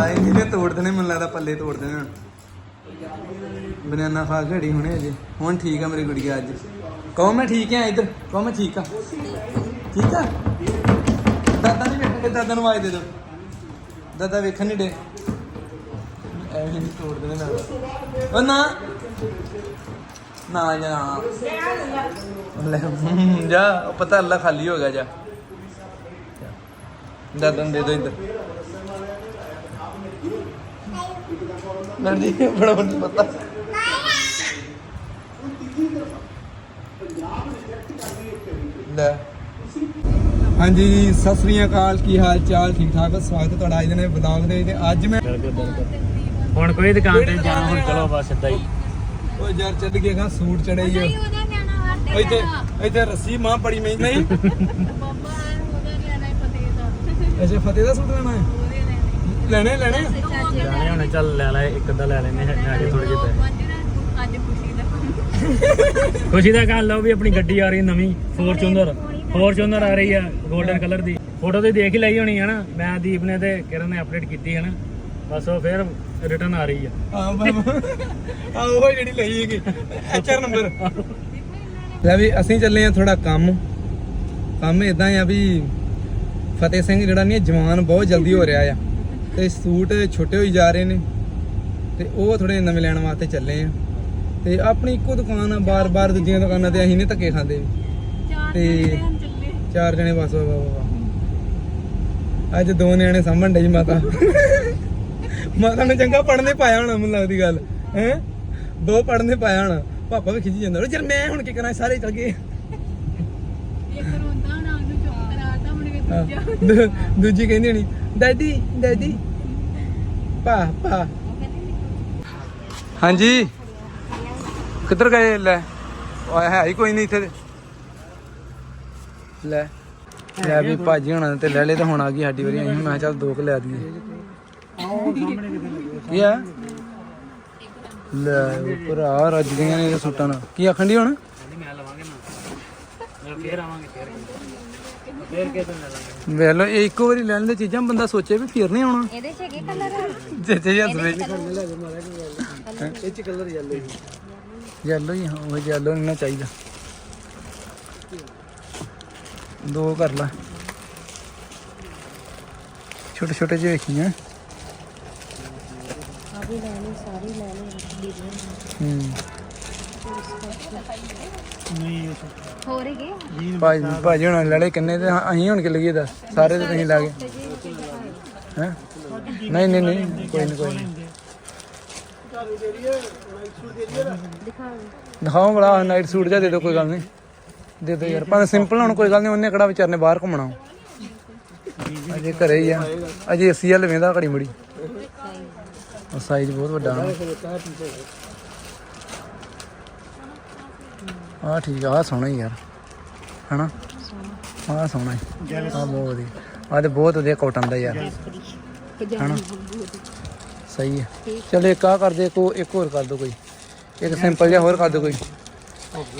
ਆ ਇਹਨੇ ਤੋੜ ਦੇਣੇ ਮੈਨੂੰ ਲੱਗਦਾ ਪੱਲੇ ਤੋੜ ਦੇਣੇ ਹੁਣ। ਬਨਾਨਾ ਖਾ ਕੇ ਹੁਣੇ ਅਜੇ ਹੁਣ ਠੀਕ ਆ ਮੇਰੀ ਗੁੜੀਆ ਅੱਜ। ਕਹੋ ਮੈਂ ਠੀਕ ਆ ਇੱਧਰ। ਕਹੋ ਮੈਂ ਠੀਕ ਆ। ਠੀਕ ਆ? ਦਾਦਾ ਨਹੀਂ ਵੇਖਣ ਦਾਦਾ ਨੂੰ ਆਵਾਜ਼ ਦੇ ਦਿਓ। ਦਾਦਾ ਵੇਖਣ ਨਹੀਂ ਡੇ ਐਵੇਂ ਨਹੀਂ ਤੋੜ ਦੇਣੇ ਨਾਲ ਉਹ ਨਾ। ਨਾ ਜਾ ਲੈ ਜਾ। ਪਤਾ ਅੱਲਾ ਖਾਲੀ ਹੋ ਗਿਆ, ਜਾ। ਦਾਦਾ ਨੂੰ ਦੇ ਦੋ ਇੱਧਰ। ਨੰਦੀ ਬੜਾ ਬੜਾ ਪਤਾ। ਲੈ। ਹਾਂਜੀ ਸਤਿ ਸ੍ਰੀ ਅਕਾਲ ਕੀ ਹਾਲ ਚਾਲ? ਠੀਕ ਠਾਕ? ਆ? ਸਵਾਗਤ ਹੈ ਤੁਹਾਡਾ ਅੱਜ ਦੇ ਨਵੇਂ ਵਲੌਗ ਦੇ ਤੇ ਅੱਜ ਮੈਂ ਹੁਣ ਕੋਈ ਦੁਕਾਨ ਤੇ ਜਾਣਾ ਹੁਣ ਚਲੋ ਬਸ ਸਿੱਧਾ ਹੀ। ਉਹ ਯਾਰ ਚੱਲ ਗਿਆ ਗਾ ਸੂਟ ਚੜੇ ਹੀ ਇੱਥੇ ਇੱਥੇ ਰੱਸੀ ਮਾਂ ਬੜੀ ਮਹਿੰਗੀ ਨਹੀਂ ਅੱਛਾ ਫਤਿਹ ਦਾ ਸੂਟ ਲੈਣਾ ਹੈ? ਲੈਣੇ ਲੈਣੇ? ਜਾਣੇ ਹੁਣ ਚੱਲ ਲੈ ਲੈ ਇੱਕ ਅੱਧਾ ਲੈ ਲੈਨੇ ਹੈ ਅਜੇ ਥੋੜੇ ਜਿਹੇ ਪੈਸੇ। ਖੁਸ਼ੀ ਦਾ ਗੱਲ ਲਓ ਵੀ ਆਪਣੀ ਗੱਡੀ ਆ ਰਹੀ ਹੈ ਨਵੀਂ ਫੋਰਚੂਨਰ ਫੋਰਚੂਨਰ ਆ ਰਹੀ ਆ 골ਡਨ ਕਲਰ ਦੀ। ਫੋਟੋ ਤੇ ਦੇਖ ਹੀ ਲਈ ਹੋਣੀ ਹੈ ਨਾ ਮੈਂ ਦੀਪ ਨੇ ਤੇ ਕਿਰਨ ਨੇ ਅਪਡੇਟ ਕੀਤੀ ਹੈ ਨਾ ਬਸ ਉਹ ਫਿਰ ਰਿਟਰਨ ਆ ਰਹੀ ਆ। ਆ ਆ ਉਹ ਜਿਹੜੀ ਲਈ ਹੈਗੀ ਐਚਆਰ ਨੰਬਰ ਲੈ ਵੀ ਅਸੀਂ ਚੱਲੇ ਆ ਥੋੜਾ ਕੰਮ। ਕੰਮ ਇਦਾਂ ਆ ਵੀ ਫਤਿਹ ਸਿੰਘ ਜਿਹੜਾ ਨਹੀਂ ਜਵਾਨ ਬਹੁਤ ਜਲਦੀ ਹੋ ਰਿਹਾ ਆ। ਤੇ ਸੂਟ ਛੋਟੇ ਹੋਈ ਜਾ ਰਹੇ ਨੇ ਤੇ ਉਹ ਥੋੜੇ ਨਵੇਂ ਲੈਣ ਵਾਸਤੇ ਚੱਲੇ ਆ। ਤੇ ਆਪਣੀ ਇੱਕੋ ਦੁਕਾਨ ਆ ਬਾਰ-ਬਾਰ ਦੂਜੀਆਂ ਦੁਕਾਨਾਂ ਤੇ ਅਸੀਂ ਨਹੀਂ ਧੱਕੇ ਖਾਂਦੇ। ਤੇ ਚਾਰ ਜਣੇ ਬਸ ਵਾ ਵਾ ਵਾ ਅੱਜ ਦੋ ਨਿਆਣੇ ਸਾਂਭਣ ਡਈ ਮਾਤਾ। ਮਾਤਾ ਨੇ ਚੰਗਾ ਪੜਨੇ ਪਾਇਆ ਹੋਣਾ ਮੈਨੂੰ ਲੱਗਦੀ ਗੱਲ। ਹੈ? ਦੋ ਪੜਨੇ ਪਾਇਆ ਹੋਣਾ। ਪਾਪਾ ਵੀ ਖਿੱਚੀ ਜਾਂਦਾ ਯਾਰ ਮੈਂ ਹੁਣ ਕੀ ਕਰਾਂ ਸਾਰੇ ਚੱਲ ਗਏ। ਦੂਜੀ ਕਹਿੰਦੀ ਹਣੀ ਡੈਡੀ ਡੈਡੀ ਪਾ ਪਾ। ਹਾਂਜੀ। ਕਿੱਧਰ ਗਏ? ਲੈ। ਉਹ ਹੈ ਹੀ ਕੋਈ ਨਹੀਂ ਇੱਥੇ। ਲੈ। ਲੈ ਵੀ ਭਾਜੀ ਹੋਣਾ ਤੇ ਲੈ ਲੈ ਤਾਂ ਹੁਣ ਆ ਗਈ ਸਾਡੀ ਵਾਰੀ। ਅਸੀਂ ਮੈਂ ਚੱਲ ਦੋ ਕੁ ਲੈ ਦਈਏ। ਕੀ ਆ? ਲੈ ਭਰਾ ਰੱਜ ਗਈਆਂ ਨੇ ਇਹ ਸੂਟਾਂ ਨਾਲ। ਕੀ ਆਖਣ ਦੀ ਹੁਣ? ਮੈਂ ਲਵਾਂਗੇ ਨਾ। ਫੇਰ ਆਵਾਂਗੇ, ਫੇਰ। ਫੇਰ ਕੇ ਲੈ ਲਾਂਗੇ? ਵੇਖ ਲਓ ਇਹ ਇੱਕੋ ਵਾਰੀ ਲੈਣ ਦੀ ਚੀਜ਼ਾਂ ਬੰਦਾ ਸੋਚੇ ਵੀ ਫਿਰ ਨਹੀਂ ਆਉਣਾ। ਇਹਦੇ ਚ ਹੈਗੇ ਕਲਰ ਚੇਚੇ ਜੀ ਇਹ ਚ ਕਲਰ ਯੈਲੋ ਯੈਲੋ ਹੀ ਹਾਂ ਉਹ ਯੈਲੋ ਨਹੀਂ ਨਾ ਚਾਹੀਦਾ। ਦੋ ਕਰ ਲੈ। ਛੋਟੇ ਛੋਟੇ ਜਿਹੇ ਵੇਖੀਆਂ ਆ। ਵੀ ਲੈ ਲਈ ਸਾਰੀ ਲੈ ਲਈ ਹੂੰ। ਨਹੀਂ ਹੋਰ ਹੈਗੇ ਭਾਜੀ ਭਾਜੀ ਹੁਣ ਲੜੇ ਕਿੰਨੇ ਤੇ? ਅਸੀਂ ਹੁਣ ਕਿ ਲਈਏ ਦਾ ਸਾਰੇ ਤੇ ਤੁਸੀਂ ਲਾ ਗਏ ਹੈ? ਨਹੀਂ ਨਹੀਂ ਨਹੀਂ, ਕੋਈ ਨਹੀਂ ਕੋਈ ਨਹੀਂ ਦਿਖਾਓ ਬੜਾ ਨਾਈਟ ਸੂਟ ਜਾ ਦੇ ਦਿਓ, ਕੋਈ ਗੱਲ ਨਹੀਂ ਦੇ ਦਿਓ ਯਾਰ। ਪਰ ਸਿੰਪਲ ਹੁਣ, ਕੋਈ ਗੱਲ ਨਹੀਂ ਉਹਨੇ ਕਿਹੜਾ ਵਿਚਾਰਨੇ ਬਾਹਰ ਘੁੰਮਣਾ। ਅਜੇ ਘਰੇ ਹੀ ਆ। ਅਜੇ ਏਸੀ ਵਾਲ ਵੇਂਦਾ ਘੜੀ ਮੁੜੀ। ਸਾਈਜ਼ ਬਹੁਤ ਵੱਡਾ ਆ ਠੀਕ ਆ ਆਹ ਸੋਹਣਾ ਹੀ ਯਾਰ ਹਨਾ? ਆ ਸੋਹਣਾ ਹੀ। ਆ ਬਹੁਤ ਵਧੀਆ। ਆ ਤੇ ਬਹੁਤ ਵਧੀਆ ਕਾਟਨ ਦਾ ਯਾਰ। ਹਨਾ? ਸਹੀ ਹੈ ਚਲੋ ਇੱਕ ਆ ਕਰ ਦੇ ਕੋ ਇੱਕ ਹੋਰ ਕਰ ਦੋ ਕੋਈ। ਇੱਕ ਸਿੰਪਲ ਜਿਹਾ ਹੋਰ ਕਰ ਦੋ ਕੋਈ।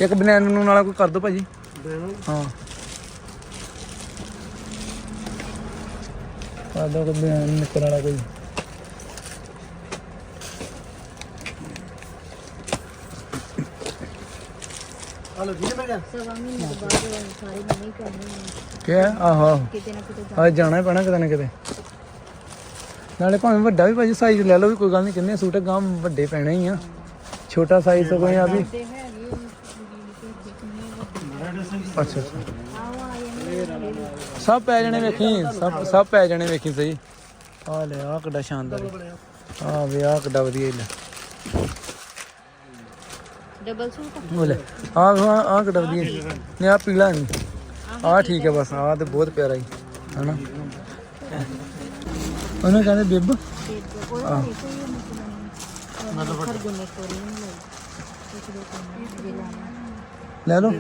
ਇੱਕ ਬਨੈਣ ਨੂੰ ਵਾਲਾ ਕੋਈ ਕਰ ਦੋ ਭਾਜੀ। ਹਾਂ। ਕਰ ਦੋ ਕੋਈ ਬਨੈਣ ਨਿਕਲ ਵਾਲਾ ਕੋਈ। ਸਵਾ ਮਹੀਨੇ ਤੋਂ ਬਾਅਦ ਸਾਰੇ ਨਵੇਂ ਕਰਨੇ ਕੀ ਹੈ ਆਹੋ ਆਹੋ। ਕਿਤੇ ਨਾ ਕਿਤੇ ਆ ਜਾਣਾ ਹੀ ਪੈਣਾ ਕਿਤੇ ਨਾ ਕਿਤੇ। ਨਾਲੇ ਭਾਵੇਂ ਵੱਡਾ ਵੀ ਭਾਜੀ ਸਾਈਜ਼ ਲੈ ਲਓ ਵੀ ਕੋਈ ਗੱਲ ਨਹੀਂ ਕਿੰਨੇ ਸੂਟ ਗਾਂ ਵੱਡੇ ਪੈਣੇ ਹੀ ਆ। ਛੋਟਾ ਸਾਈਜ਼ ਤੋਂ ਕੋਈ ਆ ਵੀ। ਤੇ ਹੈਗੇ ਅੱਛਾ ਅੱਛਾ। ਆਓ ਆ ਜਾਂਦੇ ਸਭ ਪੈ ਜਾਣੇ ਵੇਖੀ ਸਭ ਸਭ ਪੈ ਜਾਣੇ ਵੇਖੀ ਸਹੀ। ਆ ਲੈ ਆ ਕਿੱਡਾ ਸ਼ਾਨਦਾਰ। ਆ ਵੇ ਆ ਕਿੱਡਾ ਵਧੀਆ ਹੀ ਲੈ। ਡਬਲ ਸੂਟ ਉਹ ਆ ਆ ਕਿੱਡਾ ਵਧੀਆ ਨਹੀਂ ਆ ਪੀਲਾ ਨਹੀਂ। ਆ ਠੀਕ ਹੈ ਬਸ ਆ ਤੇ ਬਹੁਤ ਪਿਆਰਾ ਹੀ ਹਨਾ? ਉਹਨੇ ਕਹਿੰਦੇ ਬਿੱਬ। ਤੇ ਲੈ ਲਓ।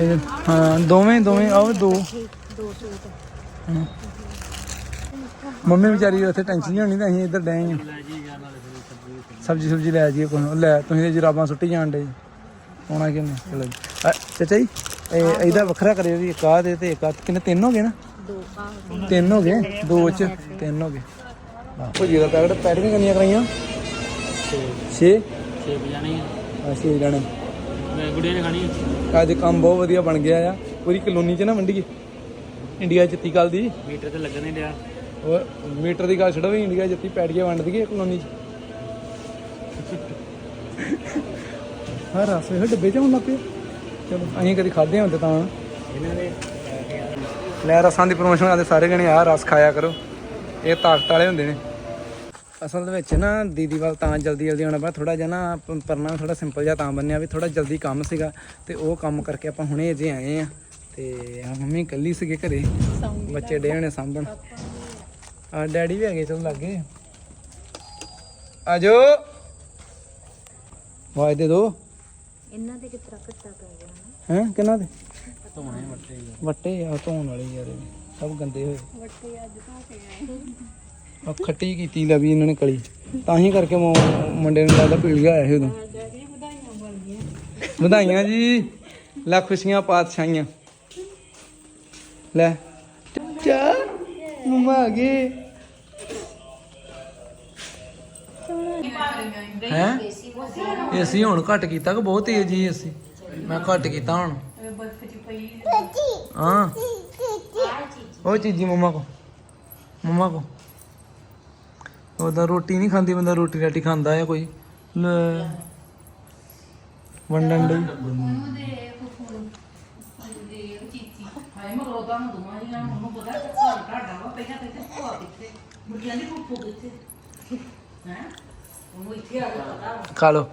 ਇਹ, ਹਾਂ, ਦੋਵੇਂ ਦੋਵੇਂ ਆਓ ਦੋ। ਹਾਂ। ਮੰਮੀ ਵਿਚਾਰੀ ਉੱਥੇ ਟੈਨਸ਼ਨ ਨਹੀਂ ਹੋਣੀ ਤਾਂ ਅਸੀਂ ਇੱਧਰ ਡਏ ਹਾਂ। ਸਬਜੀ ਸੁਬਜੀ ਲੈ ਜਾਈਏ ਕੋਈ ਲੈ ਤੁਸੀਂ ਤੇ ਜਰਾਬਾਂ ਸੁੱਟੀ ਜਾਣ ਡੇ ਆਉਣਾ ਕਿੰਨੇ ਚਲੋ ਜੀ। ਅ, ਚਾਚਾ ਜੀ ਇਹ ਇਹਦਾ ਵੱਖਰਾ ਕਰਿਓ ਜੀ ਇੱਕ ਆਹ ਦੇ ਤੇ ਇੱਕ ਆਹ। ਕਿੰਨੇ ਤਿੰਨ ਹੋ ਗਏ ਨਾ? ਦੋ ਆ ਤਿੰਨ ਹੋ ਗਏ? ਦੋ ਚ ਤਿੰਨ ਹੋ ਗਏ। ਭੁਜੀ ਦਾ ਪੈਕਟ ਪੈਕਿੰਗ ਕਿੰਨੀਆਂ ਕਰਾਈਆਂ? 6 ਛੇ? ਜਾਣੇ ਆ। 6 ਜਾਣੇ। ਮੈਂ ਗੁੜੀਆਂ ਨੇ ਖਾਣੀ ਆ। ਅੱਜ ਕੰਮ ਬਹੁਤ ਵਧੀਆ ਬਣ ਗਿਆ ਆ। ਪੂਰੀ ਕਲੋਨੀ ਚ ਨਾ ਵੰਡੀਏ। ਇੰਡੀਆ ਜੱਤੀ ਕੱਲ ਦੀ। ਮੀਟਰ ਤੇ ਲੱਗਣ ਨਹੀਂ ਡਿਆ। ਉਹ ਮੀਟਰ ਦੀ ਗੱਲ ਛੱਡੋ ਵੀ ਇੰਡੀਆ ਜੱਤੀ ਪੈੜੀਆਂ ਵੰਡ ਦਈਏ ਕਲੋਨੀ ਚ। ਹਾਂ ਰਸ ਇਹ ਡੱਬੇ ਚ ਹੁਣ ਲੱਗ। ਪਏ ਚਲੋ, ਅਸੀਂ ਕਦੀ ਖਾਦੇ ਹੁੰਦੇ ਤਾਂ। ਇਹਨਾਂ ਦੇ ਲੈ ਰਸਾਂ ਦੀ ਪ੍ਰੋਮੋਸ਼ਨ ਕਰਦੇ ਸਾਰੇ ਜਣੇ, ਆਹ ਰਸ ਖਾਇਆ ਕਰੋ। ਇਹ ਤਾਕਤ ਵਾਲੇ ਹੁੰਦੇ ਨੇ। ਅਸਲ ਵਿੱਚ ਨਾ, ਦੀਦੀ ਵੱਲ ਤਾਂ ਜਲਦੀ ਜਲਦੀ ਆਉਣਾ ਪਿਆ ਥੋੜਾ ਜਿਹਾ ਨਾ ਪਰਨਾ ਥੋੜਾ ਸਿੰਪਲ ਜਿਹਾ ਤਾਂ ਬੰਨਿਆ ਵੀ ਥੋੜਾ ਜਲਦੀ ਕੰਮ ਸੀਗਾ। ਤੇ ਉਹ ਕੰਮ ਕਰਕੇ ਆਪਾਂ ਹੁਣੇ ਅਜੇ ਆਏ ਆ ਤੇ ਆ ਮੰਮੀ ਇਕੱਲੀ ਸੀਗੇ ਘਰੇ। ਬੱਚੇ ਡੇ ਹੋਣੇ ਸਾਂਭਣ। ਆ ਡੈਡੀ ਵੀ ਹੈਗੇ, ਚਲੋ ਲੱਗੇ। ਆਜੋ ਵਾਜ ਦੇ ਦੋ ਇਹਨਾਂ ਦੇ ਕਿਤਰਾ ਘੱਟਾ ਪੈ ਗਿਆ ਨਾ। ਹੈ ਕਿੰਨਾ ਦੇ? ਧੋਣੇ ਮੱਤੇ ਵੱਟੇ ਆ। ਧੋਣ ਵਾਲੇ ਯਾਰ ਇਹ ਵੀ, ਸਭ ਗੰਦੇ ਹੋਏ। ਵੱਟੇ ਅੱਜ ਧੋ ਕੇ ਆਏ ਉਹ ਖੱਟੀ ਕੀਤੀ ਲੈ ਵੀ ਇਹਨਾਂ ਨੇ ਕਲੀ। ਤਾਂ ਹੀ ਕਰਕੇ ਮੁ- ਮੁੰਡੇ ਨੂੰ ਲੱਗਦਾ ਪੀਲ ਗਿਆ ਆਇਆ ਸੀ ਉਦੋਂ। ਵਧਾਈਆਂ ਜੀ। ਲੱਖ ਖੁਸ਼ੀਆਂ ਪਾਤਸ਼ਾਹੀਆਂ। ਲੈ। ਚਾ ਮਮਾ ਆ ਗਏ। ਹੈ? ਏਸੀ ਹੁਣ ਘੱਟ ਕੀਤਾ ਕਿ ਬਹੁਤ ਤੇਜ਼ ਜੀ ਏਸੀ ਮੈਂ ਘੱਟ ਕੀਤਾ ਹੁਣ। ਹਾਂ। ਉਹ ਚੀਜ਼ੀ ਮਮਾ ਕੋ ਮਮਾ ਕੋ। ਉਹਦਾ ਰੋਟੀ ਨਹੀਂ ਖਾਂਦੀ, ਬੰਦਾ ਰੋਟੀ ਰਾਟੀ ਖਾਂਦਾ ਹੈ ਕੋਈ। ਵੰਡਣ ਲਈ ਖਾ ਲੋ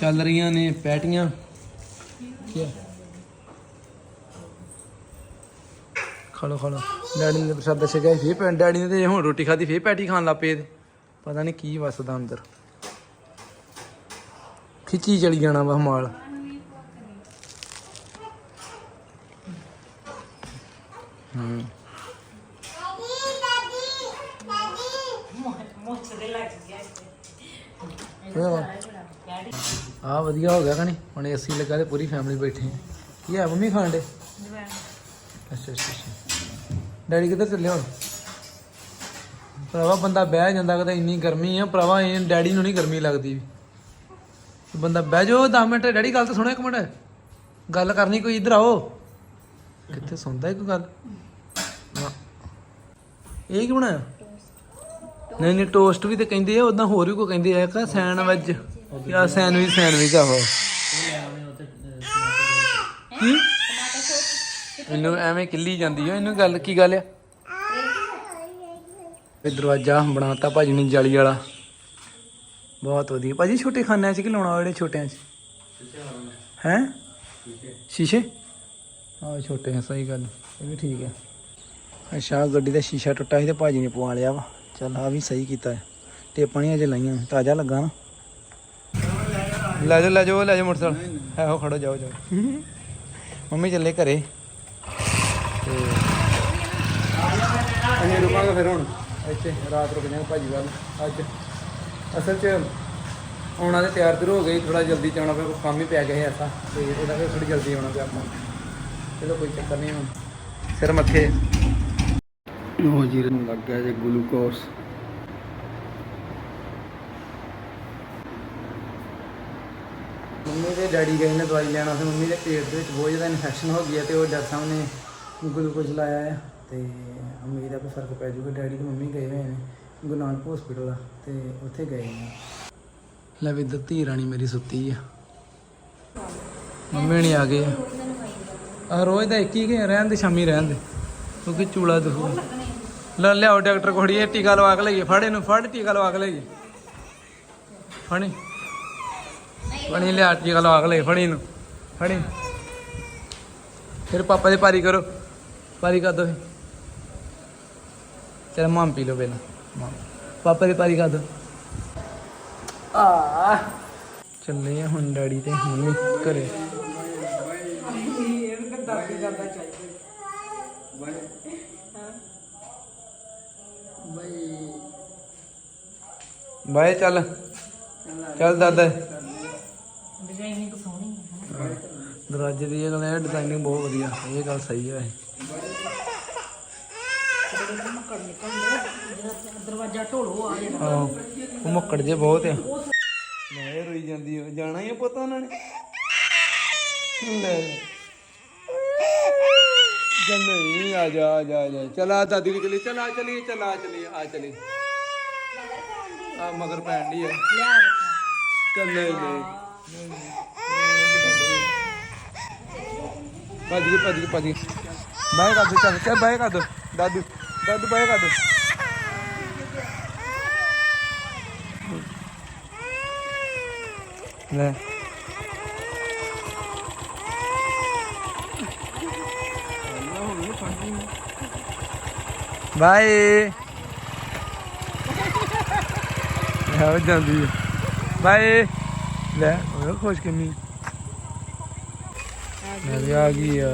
ਚੱਲ ਰਹੀਆਂ ਨੇ ਪੈਟੀਆਂ। ਕੀ ਹੈ ਖਾ ਲੋ ਖਾ ਲੋ ਡੈਡੀ ਨੇ ਪ੍ਰਸ਼ਾਦਾ ਛਕਿਆ ਫੇਰ ਪੈ ਡੈਡੀ ਨੇ ਤੇ ਹੁਣ ਰੋਟੀ ਖਾਦੀ ਫੇਰ ਪੈਟੀ ਖਾਣ ਲੱਗ ਪਏ ਪਤਾ ਨਹੀਂ ਕੀ ਵਸਦਾ ਅੰਦਰ। ਖਿੱਚੀ ਚਲੀ ਜਾਣਾ ਵਾ ਮਾਲ। ਹੂੰ। ਆ ਵਧੀਆ ਹੋ ਗਿਆ ਕਣੀ ਹੁਣ ਏਸੀ ਲੱਗਾ ਤੇ ਪੂਰੀ ਫੈਮਿਲੀ ਬੈਠੀ ਹੈ। ਕੀ ਹੈ ਮੰਮੀ ਖਾਣ ਦੇ ਅੱਛਾ ਅੱਛਾ ਅੱਛਾ। ਡੈਡੀ ਕਿੱਧਰ ਚੱਲੇ ਹੁਣ? ਭਰਾਵਾ, ਬੰਦਾ ਬਹਿ ਜਾਂਦਾ ਕਦੇ ਇੰਨੀ ਗਰਮੀ ਆ। ਭਰਾਵਾ, ਇਹ ਡੈਡੀ ਨੂੰ ਨਹੀਂ ਗਰਮੀ ਲੱਗਦੀ ਵੀ। ਬੰਦਾ ਬਹਿ ਜਾਓ 10 ਮਿੰਟ। ਡੈਡੀ, ਗੱਲ ਤਾਂ ਸੁਣੋ ਇੱਕ ਮਿੰਟ। ਗੱਲ ਕਰਨੀ ਕੋਈ ਇੱਧਰ ਆਓ। ਕਿੱਥੇ ਸੁਣਦਾ ਹੈ ਕੋਈ ਗੱਲ? ਇਹ ਕੀ ਬਣਾਇਆ? ਨਹੀਂ ਨਹੀਂ ਟੋਸਟ ਵੀ ਤੇ ਕਹਿੰਦੇ ਆ ਉਦਾਂ ਹੋਰ ਵੀ ਕੋਈ ਕਹਿੰਦੇ ਆ ਕਾ ਸੈਂਡਵਿਚ ਯਾ ਸੈਂਡਵਿਚ ਸੈਂਡਵਿਚ ਆਹੋ ਕੀ ਇਹਨੂੰ ਐਵੇਂ ਕਿੱਲੀ ਜਾਂਦੀ ਆ, ਇਹਨੂੰ ਗੱਲ, ਕੀ ਗੱਲ ਆ? ਇਹ ਦਰਵਾਜ਼ਾ ਬਣਾਤਾ ਭਾਜੀ ਨੇ ਜਾਲੀ ਵਾਲਾ। ਬਹੁਤ ਵਧੀਆ। ਭਾਜੀ, ਛੋਟੇ ਖਾਨਿਆਂ 'ਚ ਕਿ ਲਾਉਣਾ ਜਿਹੜੇ ਛੋਟਿਆਂ 'ਚ? ਹੈ? ਸ਼ੀਸ਼ੇ? ਹਾਂ ਛੋਟੇ ਆ, ਸਹੀ ਗੱਲ। ਇਹ ਵੀ ਠੀਕ ਹੈ ਅੱਛਾ ਗੱਡੀ ਦਾ ਸ਼ੀਸ਼ਾ ਟੁੱਟਾ ਸੀ ਤੇ ਭਾਜੀ ਨੇ ਪਵਾ ਲਿਆ ਵਾ। ਚੱਲ ਆ ਵੀ ਸਹੀ ਕੀਤਾ ਹੈ। ਟੇਪਾਂ ਨਹੀਂ ਅਜੇ ਲਾਈਆਂ ਤਾਜ਼ਾ ਲੱਗਾ ਨਾ। ਲੈ ਜਾਓ ਲੈ ਜਾਓ ਲੈ ਜਾਓ ਮੋਟਰਸਾਈਕਲ। ਆਹੋ ਖੜੋ ਜਾਓ ਜਾਓ। ਮੰਮੀ ਚੱਲੇ ਘਰੇ। ਤੇ ਅਸੀਂ ਰੁਕਾਂਗੇ ਫਿਰ ਹੁਣ। ਇੱਥੇ ਰਾਤ ਰੁਕ ਜਾਵਾਂਗੇ ਭਾਜੀ ਵੱਲ। ਅੱਜ। ਅਸਲ 'ਚ ਆਉਣਾ ਤੇ ਤਿਆਰ ਤੁਰ ਹੋ ਗਈ ਥੋੜਾ ਜਲਦੀ ਜਾਣਾ ਪਿਆ ਕੋਈ ਕੰਮ ਹੀ ਪੈ ਗਿਆ ਐਸਾ। ਤੇ ਉਹਦਾ ਫਿਰ ਥੋੜੀ ਜਲਦੀ ਆਉਣਾ ਪਿਆ ਆਪਾਂ। ਚਲੋ ਕੋਈ ਚੱਕਰ ਨਹੀਂ ਹੁਣ। ਸਿਰ ਮੱਥੇ। ਉਹ ਜੀ ਨੂੰ ਲੱਗ ਗਿਆ ਜੇ ਗਲੂਕੋਸ। ਮੰਮੀ ਤੇ ਡੈਡੀ ਗਏ ਨੇ ਦਵਾਈ ਲੈਣ ਵਾਸਤੇ ਮੰਮੀ ਦੇ ਪੇਟ ਦੇ ਵਿੱਚ ਬਹੁਤ ਜ਼ਿਆਦਾ ਇਨਫੈਕਸ਼ਨ ਹੋ ਗਈ ਹੈ ਤੇ ਉਹ ਡਾਕਟਰ ਸਾਹਿਬ ਨੇ ਗਲੂਕੋਜ਼ ਲਾਇਆ ਹੈ ਤੇ ਉਮੀਦ ਹੈ ਕਿ ਫ਼ਰਕ ਪੈ ਜਾਊਗਾ ਡੈਡੀ ਤੇ ਮੰਮੀ ਗਏ ਹੋਏ ਨੇ ਗੁਰੂ ਨਾਨਕ ਹਸਪੀਟਲ ਆ ਤੇ ਉੱਥੇ ਗਏ ਨੇ। ਲੈ ਵੀ ਦਿੱਤੀ ਰਾਣੀ ਮੇਰੀ ਸੁੱਤੀ ਆ। ਮੰਮੀ ਨਹੀਂ ਆ ਗਏ ਆ। ਰੋਜ਼ ਦਾ ਇੱਕ ਹੀ ਕਿ ਰਹਿਣ ਦੇ ਸ਼ਾਮੀ ਰਹਿਣ ਦੇ ਕਿਉਂਕਿ ਚੂਲਾ ਦੁਖੂ ਲੈ ਲਿਆਓ ਡਾਕਟਰ ਕੋਲ ਟੀਕਾ ਲਵਾ ਕੇ ਲਈਏ, ਫੜ ਇਹਨੂੰ ਫੜ ਟੀਕਾ ਲਵਾ ਕੇ ਲਈਏ। ਫੜੀ। ਫੜੀ ਲਿਆ, ਟੀਕਾ ਲਵਾ ਕੇ ਲਈਏ, ਫੜੀ ਇਹਨੂੰ ਫੜੀ। ਫਿਰ ਪਾਪਾ ਦੇ ਪਾਰੀ ਕਰੋ, ਪਾਰੀ ਕਰ ਦੋ ਚਲ ਮਾਂ ਪੀ ਲਓ ਪਹਿਲਾਂ ਮਾਂ ਪਾਪਾ ਦੀ ਪਾਰੀ ਕਰ ਦੋ। ਆ। ਚੱਲੇ ਆ ਹੁਣ ਡੈਡੀ ਤੇ ਮੰਮੀ ਘਰੇ। ਬਾਏ ਚੱਲ। ਚੱਲ ਦਾਦਾ। ਸੋਹਣੀ ਹੈ ਦਰਵਾਜ਼ੇ ਦੀ ਇਹ ਗੱਲ ਹੈ ਡਿਜ਼ਾਈਨਿੰਗ ਬਹੁਤ ਵਧੀਆ। ਇਹ ਗੱਲ ਸਹੀ ਹੈ ਦਰਵਾਜ਼ਾ ਢੋਲੋ ਆ ਜਿਹੜਾ ਆਹੋ ਉਹ ਮੱਕੜ ਜੇ ਬਹੁਤ ਆ। ਮੈਂ ਰੋਈ ਜਾਂਦੀ ਜਾਣਾ ਹੀ ਪੁੱਤ ਉਹਨਾਂ ਨੇ? ਲੈ। ਜੰਮੇ ਆ ਜਾ ਆ ਜਾ ਆ ਜਾ ਚਲਾ ਦਾਦੀ ਦੀ ਚਲੀ ਚਲਾ ਚਲੀ ਚਲਾ ਚਲੀ ਆ ਚਲੀ ਆ ਮਗਰ ਪੈਣ ਦੀ ਆ ਲਿਆ ਰੱਖਾ ਚੱਲ ਨਹੀਂ ਨਹੀਂ ਭੱਜ ਗਈ ਭੱਜ ਗਈ ਭੱਜ ਗਈ ਬਾਏ ਕਰ ਦੋ ਚੱਲ ਚੱਲ ਬਾਏ ਕਰ ਦੋ ਦਾਦੂ ਦਾਦੂ ਬਾਏ ਕਰ ਬਾਏ। ਹੋ ਜਾਂਦੀ ਬਾਏ। ਲੈ, ਉਹ ਖੁਸ਼ ਕਿੰਨੀ। ਮੈਂ ਆ ਗਈ ਆ।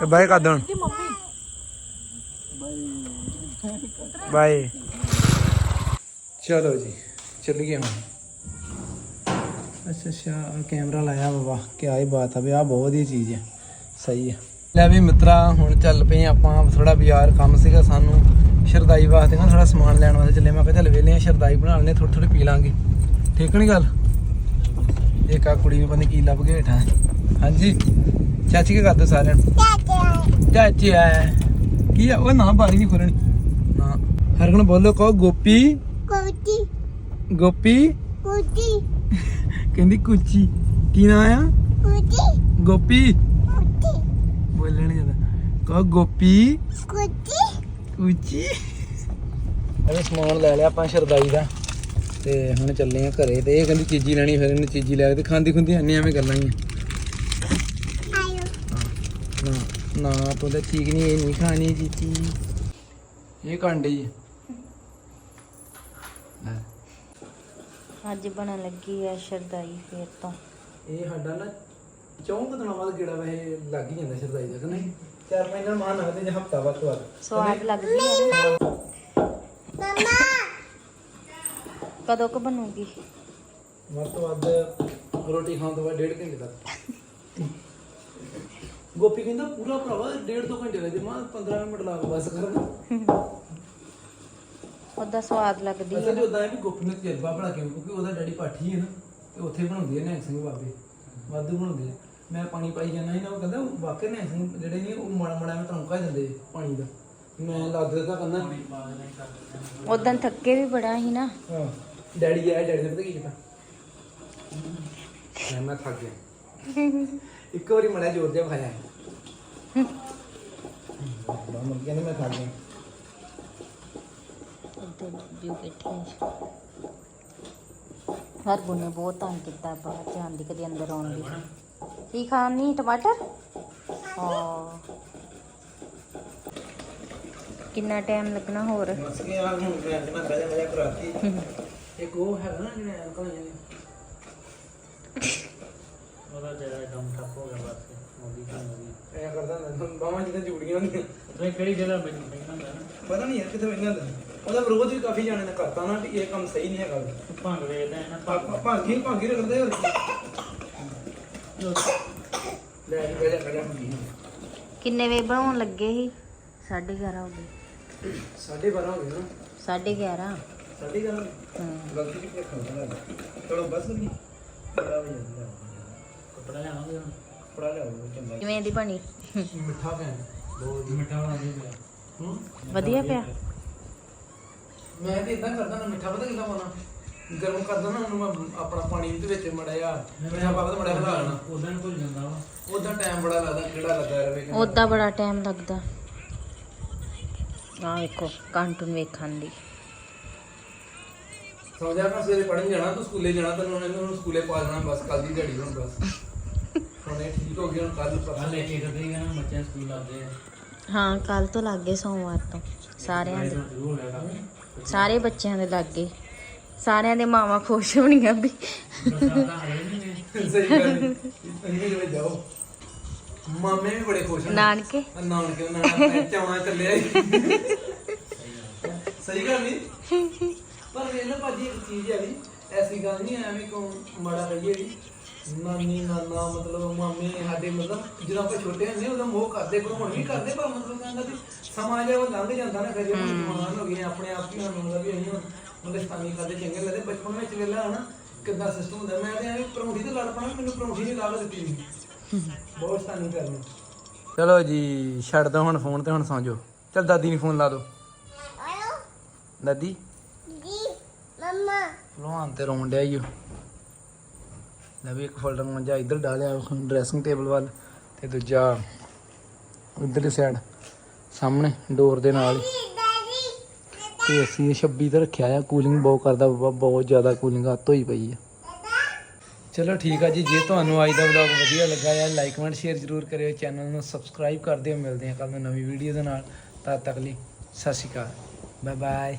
ਤੇ ਬਾਏ ਕਰ ਬਾਏ। ਚਲੋ ਜੀ ਚੱਲ ਗਏ ਹੁਣ। ਅੱਛਾ ਅੱਛਾ ਕੈਮਰਾ ਲਾਇਆ ਬਾਬਾ ਕੀ ਆਈ ਬਾਤ ਆ ਵੀ ਆ ਬਹੁਤ ਵਧੀਆ ਚੀਜ਼ ਹੈ ਸਹੀ ਹੈ ਲੈ ਵੀ ਮਿੱਤਰਾ ਹੁਣ ਚੱਲ ਪਏ ਆਪਾਂ ਥੋੜਾ ਬਾਜ਼ਾਰ ਕੰਮ ਸੀਗਾ ਸਾਨੂੰ ਸ਼ਰਦਾਈ ਵਾਸਤੇ ਨਾ ਥੋੜਾ ਸਮਾਨ ਲੈਣ ਵਾਸਤੇ ਚੱਲੇ ਮੈਂ ਕਿਹਾ ਚੱਲ ਵੇਲੇ ਆ ਸ਼ਰਦਾਈ ਬਣਾ ਲੈਣੇ ਥੋੜੀ ਥੋੜੀ ਪੀ ਲਾਂਗੇ। ਠੀਕ ਨਹੀਂ ਗੱਲ? ਇੱਕ ਆ ਕੁੜੀ ਨੂੰ ਪਤਾ ਕੀ ਲੱਭ ਕੇ ਹੇਠਾਂ ਹਾਂਜੀ? ਚਾਚੀ ਕੀ ਕਰਦੇ ਸਾਰਿਆਂ ਨੂੰ? ਚਾਚੀ ਆ ਕੀ ਆ? ਉਹ ਨਾ ਬਾਰੀ ਨਹੀਂ ਖੋਲਣੀ। ਨਾ। ਹਰਗਣ ਬੋਲੋ ਕਹੋ ਗੋਪੀ? ਕੋਟੀ ਗੋਪੀ? ਕੋਟੀ ਕਹਿੰਦੀ ਕੁਚੀ ਕੀ ਨਾਂ ਆ? ਕੋਟੀ ਗੋਪੀ। ਕੋਟੀ ਬੋਲਣ ਜਾਂਦਾ। ਕਹੋ ਗੋਪੀ। ਕੋਟੀ ਕੁਚੀ ਇਹ ਸਮਾਨ ਲੈ ਲਿਆ ਆਪਾਂ ਸ਼ਰਦਾਈ ਦਾ। ਤੇ ਹੁਣ ਚੱਲੇ ਆ ਘਰੇ ਤੇ ਇਹ ਕਹਿੰਦੀ ਚੀਜ਼ੀ ਲੈਣੀ ਫਿਰ ਇਹਨੇ ਚੀਜ਼ੀ ਲੈ ਕੇ ਤੇ ਖਾਂਦੀ ਖੁੰਦੀ ਐਨੇ ਐਵੇਂ ਗੱਲਾਂ ਹੀ ਨਾ ਨਾ ਆਪਾਂ ਤਾਂ ਠੀਕ ਨਹੀਂ ਇਹ ਨਹੀਂ ਖਾਣੀ ਚੀਜ਼ੀ। ਇਹ ਕਾਂਡੀ ਅੱਜ ਬਣਨ ਲੱਗੀ ਆ ਸ਼ਰਦਾਈ ਫੇਰ ਤੋਂ। ਇਹ ਸਾਡਾ ਨਾ ਚੌਂਕ ਦਿਨਾਂ ਬਾਅਦ ਗੇੜਾ ਵੈਸੇ ਲੱਗ ਹੀ ਜਾਂਦਾ ਸ਼ਰਦਾਈ ਦਾ ਕਿ ਨਹੀਂ? ਚਾਰ ਮਹੀਨੇ ਮਾਨ ਲੱਗਦੇ ਜਾਂ ਹਫਤਾ ਬਾਅਦ ਬਾਅਦ ਸਵਾਦ ਲੱਗਦੀ ਹੈ ਮਮਾ ਕਦੋਂ ਕ ਬਣੂਗੀ? ਵੱਧ ਤੋਂ ਵੱਧ ਰੋਟੀ ਖਾਣ ਤੋਂ ਬਾਅਦ ਡੇਢ ਘੰਟੇ ਤੱਕ। ਗੋਪੀ ਕਹਿੰਦਾ ਪੂਰਾ ਭਰਾਵਾ ਡੇਢ ਦੋ ਘੰਟੇ ਲੱਗਦੇ ਮਾਂ 15 ਮਿੰਟ ਲਾ ਬਸ ਕਰ ਉਹਦਾ ਸਵਾਦ ਲੱਗਦੀ ਹੈ ਅਸਲ ਜੋ ਉਦਾਂ ਹੈ ਵੀ ਗੋਪੀ ਨੂੰ ਤਜਰਬਾ ਬਣਾ ਕੇ ਕਿਉਂਕਿ ਉਹਦਾ ਡੈਡੀ ਪਾਠੀ ਹੈ ਨਾ ਤੇ ਉੱਥੇ ਬਣਾਉਂਦੀ ਹੈ ਨਿਹੰਗ ਸਿੰਘ ਬਾਬੇ ਵਾਧੂ ਬਣਾਉਂਦੇ ਆ। ਮੈਂ ਪਾਣੀ ਪਾਈ ਜਾਂਦਾ ਸੀ ਨਾ ਉਹ ਕਹਿੰਦਾ ਵਾਕਈ ਨਿਹੰਗ ਸਿੰਘ ਜਿਹੜੇ ਨੇ ਉਹ ਮਾੜਾ ਮਾੜਾ ਮੈਂ ਤਰੰਕਾ ਦਿੰਦੇ ਪਾਣੀ ਦਾ। ਮੈਂ ਲੱਗ ਦਿੱਤਾ ਕਹਿੰਦਾ। ਉਦੋਂ ਥੱਕੇ ਵੀ ਬੜਾ ਸੀ ਨਾ। ਹਾਂ ਡੈਡੀ ਆਇਆ ਡੈਡੀ ਨੇ ਪਤਾ ਕੀ ਕੀਤਾ? ਮੈਂ ਮੈਂ ਥੱਕ ਗਿਆ। ਇੱਕ ਵਾਰੀ ਮੜਾ ਜ਼ੋਰ ਜਿਹਾ ਖਾਇਆ। ਬੜਾ ਮੁੜ ਕੇ ਮੈਂ ਥੱਕ ਗਿਆ। ਉੱਧਰ ਜੋ ਬੈਠੇ ਹਰ ਗੁਨੇ ਬਹੁਤ ਤੰਗ ਕੀਤਾ ਬਾਹਰ ਜਾਣ ਦੀ ਕਦੇ ਅੰਦਰ ਆਉਣ ਦੀ। ਕੀ ਖਾਣੀ ਟਮਾਟਰ? ਹਾਂ। ਕਿੰਨਾ ਟਾਈਮ ਲੱਗਣਾ ਹੋਰ? ਬਸ ਕੇ ਆ ਹੁਣ ਮੈਂ ਮੈਂ ਬਹਿ ਜਾ ਬਹਿ ਜਾ ਕਰਾਤੀ। ਇੱਕ ਉਹ ਹੈਗਾ ਨਾ ਜਿਹੜਾ ਅੰਕਲ ਜੀ ਉਹਦਾ ਜਿਹੜਾ ਕੰਮ ਠੱਪ ਹੋ ਗਿਆ ਬਸ ਮੋਦੀ ਕੰਮ ਹੋ ਗਈ ਐ ਕਰਦਾ ਹੁੰਦਾ ਬਾਹਾਂ ਜਿੱਦਾਂ ਜੁੜੀਆਂ ਹੁੰਦੀਆਂ। ਤੁਸੀਂ ਕਿਹੜੀ ਜਗ੍ਹਾ ਬੈਠੇ ਹੁੰਦਾ ਨਾ? ਪਤਾ ਨਹੀਂ ਯਾਰ ਕਿੱਥੇ ਬੈਠਾ ਹੁੰਦਾ। ਉਹਦਾ ਵਿਰੋਧ ਵੀ ਕਾਫੀ ਜਾਣੇ ਨੇ ਕਰਤਾ ਨਾ ਕਿ ਇਹ ਕੰਮ ਸਹੀ ਨਹੀਂ ਹੈਗਾ। ਭੰਗ ਵੇਚਦਾ ਹੈ ਨਾ ਆਪਾਂ ਭਾਂਗੀ ਭਾਂਗੀ ਰੱਖਦੇ ਹੋਰ ਕੀ। ਲੈ ਜੀ ਭਾਂਗੀ ਕਿੰਨੇ ਵੇ ਬਣਾਉਣ ਲੱਗੇ ਸੀ? 11:30 ਹੋ ਗਏ। ਸਾਢੇ 12 ਹੋ ਗਏ ਨਾ। 11:30 ਸਾਢੇ 11 ਹੂੰ ਗਲਤੀ ਕਿੱਥੇ ਖਾਉਂਦਾ ਚਲੋ ਬਸ ਨਹੀਂ। ਬੜਾ ਹੋ ਜਾਂਦਾ। ਕੱਪੜਾ ਲਿਆਵਾਂਗੇ ਹੁਣ। ਪੜਾ ਲਿਆਓ ਚੰਗਾ। ਕਿਵੇਂ ਦੀ ਬਣੀ? ਮਿੱਠਾ ਭੈਣ। ਬਹੁਤ ਮਿੱਠਾ ਬਣਾ ਦੇ। ਪਿਆ ਹੂੰ? ਵਧੀਆ ਪਿਆ। ਮੈਂ ਤੇ ਇਦਾਂ ਕਰਦਾ ਨਾ ਮਿੱਠਾ ਪਤਾ ਕਿੱਦਾਂ ਪਾਉਣਾ ਗਰਮ ਕਰਦਾ ਨਾ ਉਹਨੂੰ ਮੈਂ ਆਪਣਾ ਪਾਣੀ ਦੇ ਵਿੱਚ ਮੜਿਆ ਮਿੱਠਾ ਪਾ ਕੇ ਮੜਿਆ ਹਿਲਾ ਲੈਣਾ ਉਦੋਂ ਭੁੱਲ ਜਾਂਦਾ ਵਾ। ਉਦਾਂ ਟਾਈਮ ਬੜਾ ਲੱਗਦਾ ਕਿਹੜਾ ਲੱਗਾ ਰਵੇ ਉਦਾਂ ਬੜਾ ਟਾਈਮ ਲੱਗਦਾ। ਆ ਵੇਖੋ ਕਾਰਟੂਨ ਵੇਖਣ ਦੀ। ਸਮਝਿਆ ਮੈਂ ਸਵੇਰੇ ਪੜਨ ਜਾਣਾ ਤੂੰ ਸਕੂਲੇ ਜਾਣਾ ਤੈਨੂੰ ਉਹਨੇ ਨੂੰ ਸਕੂਲੇ ਪਾ ਦੇਣਾ ਬਸ ਕੱਲ ਦੀ ਦਿਹਾੜੀ ਹੁਣ ਬਸ। ਹੁਣ ਇਹ ਠੀਕ ਹੋ ਗਿਆ ਹੁਣ ਕੱਲ ਕੱਲ ਇੱਕ ਤਰੀਕ ਨਾ ਬੱਚਿਆਂ ਸਕੂਲ ਲੱਗਦੇ ਆ। ਹਾਂ ਕੱਲ ਤੋਂ ਲੱਗ ਗਏ ਸੋਮਵਾਰ ਤੋਂ ਸਾਰਿਆਂ ਦੇ। ਸ਼ੁਰੂ ਹੋ ਗਿਆ ਕੰਮ। ਸਾਰੇ ਬੱਚਿਆਂ ਦੇ ਲੱਗ। ਗਏ ਸਾਰਿਆਂ ਦੇ ਮਾਵਾਂ ਖੁਸ਼ ਹੋਣੀਆਂ ਵੀ। ਸਹੀ ਗੱਲ ਜਾਓ। ਮਾਮੇ ਬੜੇ ਖੁਸ਼ ਨਾਨਕੇ। ਨਾਨਕੇ ਨਾਨਕੇ ਚਾਵਾਂ ਚੱਲਿਆ ਈ। ਸਹੀ ਗੱਲ ਨਹੀਂ? ਪਰ ਨਾ ਭਾਜੀ ਇੱਕ ਚੀਜ਼ ਹੈ ਵੀ ਐਸੀ ਗੱਲ ਨਹੀਂ ਐਵੇਂ ਕੋ ਮੜਾ ਰਹੀਏ ਵੀ ਨਾਨੀ ਨਾਨਾ ਮਤਲਬ ਮਾਮੇ ਸਾਡੇ ਮਤਲਬ ਜਦੋਂ ਆਪਾਂ ਛੋਟੇ ਹੁੰਦੇ ਉਦੋਂ ਮੋਹ ਕਰਦੇ ਪਰ ਹੁਣ ਵੀ ਕਰਦੇ ਪਰ ਮਤਲਬ ਕਹਿੰਦਾ ਵੀ ਸਮਾਂ ਜਿਹਾ ਉਹ ਲੰਘ ਜਾਂਦਾ ਨਾ ਫਿਰ ਜਦੋਂ ਜਵਾਨ ਹੋ ਗਏ ਆਪਣੇ ਆਪ ਹੀ ਸਾਨੂੰ ਮਤਲਬ ਵੀ ਅਸੀਂ ਹੁਣ ਮਤਲਬ ਸਤਾਨੀ ਕਰਦੇ ਚੰਗੇ ਲੱਗਦੇ। ਬਚਪਨ ਵਿੱਚ ਵੇਲਾ ਹਨਾ ਕਿੱਦਾਂ ਸਿਸਟਮ ਹੁੰਦਾ ਮੈਂ ਤੇ ਐਵੇਂ ਪਰੌਂਠੀ ਤੇ ਲੜ ਪਣਾ ਮੈਨੂੰ ਪਰੌਂਠੀ ਨਹੀਂ ਲਾ ਕੇ ਦਿੱਤੀ ਸੀ ਬਹੁਤ ਸਤਾਨੀ ਕਰਨੀ। ਚਲੋ ਜੀ ਛੱਡ ਦੋ ਹੁਣ ਫੋਨ ਤੇ ਹੁਣ ਸੌਂ ਜਾਓ। ਚਲ ਦਾਦੀ ਨੂੰ ਫੋਨ ਲਾ ਦੋ। ਆਇਓ। ਦਾਦੀ? ਜੀ ਮਮਾ। ਭਲਵਾਨ ਤੇ ਰੋਣ ਡਿਆ। ਲੈ ਵੀ ਇੱਕ ਫੋਲਡਰ ਮੰਜਾ ਇੱਧਰ ਡਾਲਿਆ ਡਰੈਸਿੰਗ ਟੇਬਲ ਵੱਲ ਤੇ ਦੂਜਾ ਉਧਰਲੀ ਸਾਈਡ ਸਾਹਮਣੇ ਡੋਰ ਦੇ ਨਾਲ ਹੀ। ਤੇ ਅਸੀਂ 26 ਤੇ ਰੱਖਿਆ ਆ ਕੂਲਿੰਗ ਬਹੁਤ ਕਰਦਾ ਬਾਬਾ, ਬਹੁਤ ਜ਼ਿਆਦਾ ਕੂਲਿੰਗ ਹੱਤ ਹੋਈ ਪਈ ਆ। ਚਲੋ ਠੀਕ ਆ ਜੀ, ਜੇ ਤੁਹਾਨੂੰ ਅੱਜ ਦਾ ਵਲੌਗ ਵਧੀਆ ਲੱਗਾ ਆ ਲਾਈਕ ਕਮੈਂਟ ਸ਼ੇਅਰ ਜ਼ਰੂਰ ਕਰਿਓ ਚੈਨਲ ਨੂੰ ਸਬਸਕ੍ਰਾਈਬ ਕਰ ਦਿਓ, ਮਿਲਦੇ ਹਾਂ ਕੱਲ ਨੂੰ ਨਵੀਂ ਵੀਡੀਓ ਦੇ ਨਾਲ। ਤਦ ਤੱਕ ਲਈ ਸਤਿ ਸ਼੍ਰੀ ਅਕਾਲ ਬਾਏ ਬਾਏ